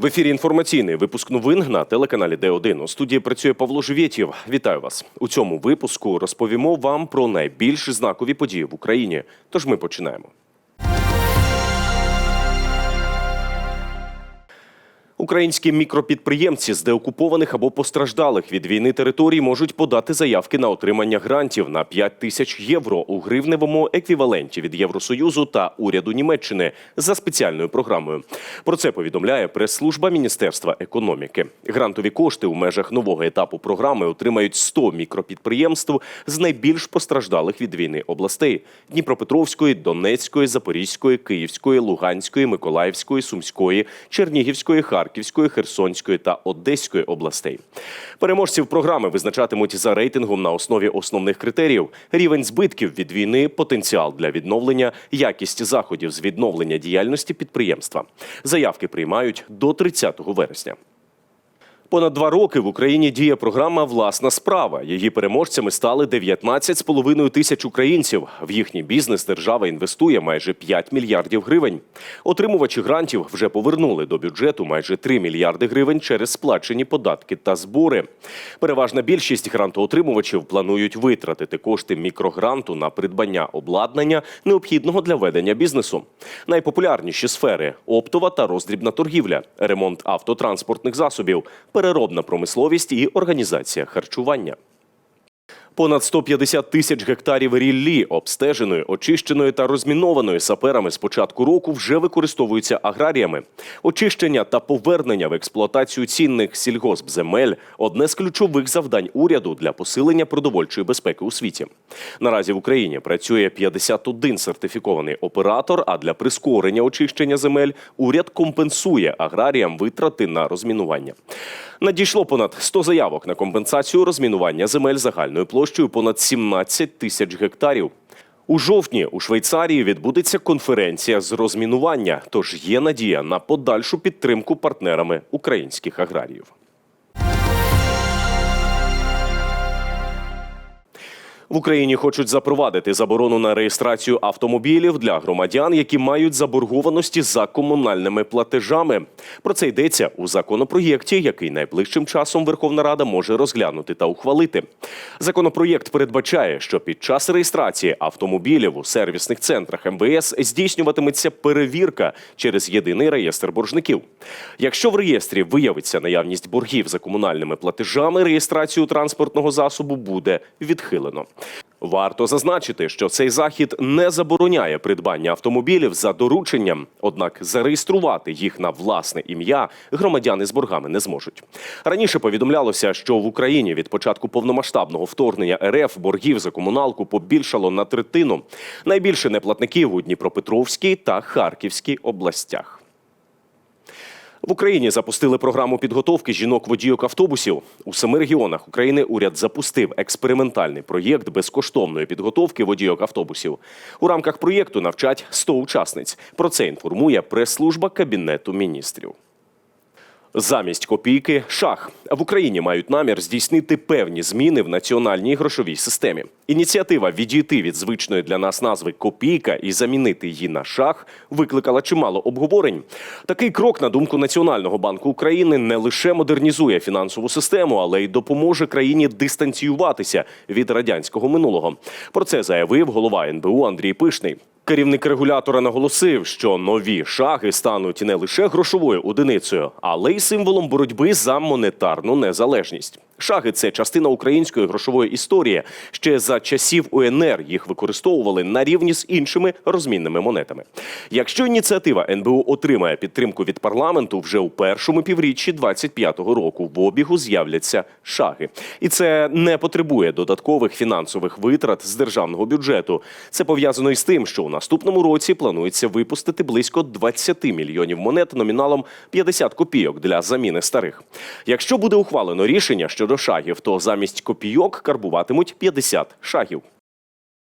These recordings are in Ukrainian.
В ефірі інформаційний випуск новин на телеканалі Д1. У студії працює Павло Живєтєв. Вітаю вас. У цьому випуску розповімо вам про найбільш знакові події в Україні. Тож ми починаємо. Українські мікропідприємці з деокупованих або постраждалих від війни територій можуть подати заявки на отримання грантів на 5 тисяч євро у гривневому еквіваленті від Євросоюзу та уряду Німеччини за спеціальною програмою. Про це повідомляє прес-служба Міністерства економіки. Грантові кошти у межах нового етапу програми отримають 100 мікропідприємств з найбільш постраждалих від війни областей: Дніпропетровської, Донецької, Запорізької, Київської, Луганської, Миколаївської, Сумської, Чернігівської, Харківської, Херсонської та Одеської областей. Переможців програми визначатимуть за рейтингом на основі основних критеріїв: рівень збитків від війни, потенціал для відновлення, якість заходів з відновлення діяльності підприємства. Заявки приймають до 30 вересня. Понад два роки в Україні діє програма Власна справа. Її переможцями стали 19,5 тисяч українців. В їхній бізнес держава інвестує майже 5 мільярдів гривень. Отримувачі грантів вже повернули до бюджету майже 3 мільярди гривень через сплачені податки та збори. Переважна більшість грантоотримувачів планують витратити кошти мікрогранту на придбання обладнання, необхідного для ведення бізнесу. Найпопулярніші сфери оптова та роздрібна торгівля, ремонт автотранспортних засобів переробна промисловість і організація харчування. Понад 150 тисяч гектарів ріллі, обстеженої, очищеної та розмінованої саперами з початку року, вже використовуються аграріями. Очищення та повернення в експлуатацію цінних сільгоспземель – одне з ключових завдань уряду для посилення продовольчої безпеки у світі. Наразі в Україні працює 51 сертифікований оператор. А для прискорення очищення земель уряд компенсує аграріям витрати на розмінування. Надійшло понад 100 заявок на компенсацію розмінування земель загальною площею понад 17 тисяч гектарів. У жовтні у Швейцарії відбудеться конференція з розмінування. Тож є надія на подальшу підтримку партнерами українських аграріїв. В Україні хочуть запровадити заборону на реєстрацію автомобілів для громадян, які мають заборгованості за комунальними платежами. Про це йдеться у законопроєкті, який найближчим часом Верховна Рада може розглянути та ухвалити. Законопроєкт передбачає, що під час реєстрації автомобілів у сервісних центрах МВС здійснюватиметься перевірка через єдиний реєстр боржників. Якщо в реєстрі виявиться наявність боргів за комунальними платежами, реєстрацію транспортного засобу буде відхилено. Варто зазначити, що цей захід не забороняє придбання автомобілів за дорученням, однак зареєструвати їх на власне ім'я громадяни з боргами не зможуть. Раніше повідомлялося, що в Україні від початку повномасштабного вторгнення РФ боргів за комуналку побільшало на третину. Найбільше неплатників у Дніпропетровській та Харківській областях. В Україні запустили програму підготовки жінок-водійок автобусів. У семи регіонах України уряд запустив експериментальний проєкт безкоштовної підготовки водійок автобусів. У рамках проєкту навчать 100 учасниць. Про це інформує прес-служба Кабінету міністрів. Замість копійки шах в Україні мають намір здійснити певні зміни в національній грошовій системі. Ініціатива відійти від звичної для нас назви копійка і замінити її на шах викликала чимало обговорень. Такий крок, на думку Національного банку України, не лише модернізує фінансову систему, але й допоможе країні дистанціюватися від радянського минулого. Про це заявив голова НБУ Андрій Пишний. Керівник регулятора наголосив, що нові шаги стануть не лише грошовою одиницею, але й символом боротьби за монетарну незалежність. Шаги це частина української грошової історії. Ще за часів УНР їх використовували на рівні з іншими розмінними монетами. Якщо ініціатива НБУ отримає підтримку від парламенту, вже у першому півріччі 25-го року в обігу з'являться шаги, і це не потребує додаткових фінансових витрат з державного бюджету. Це пов'язано із тим, що у наступному році планується випустити близько 20 мільйонів монет номіналом 50 копійок для заміни старих. Якщо буде ухвалено рішення щодо шагів, то замість копійок карбуватимуть 50 шагів.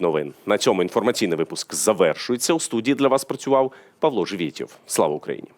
новин. На цьому інформаційний випуск завершується. У студії для вас працював Павло Живітів. Слава Україні!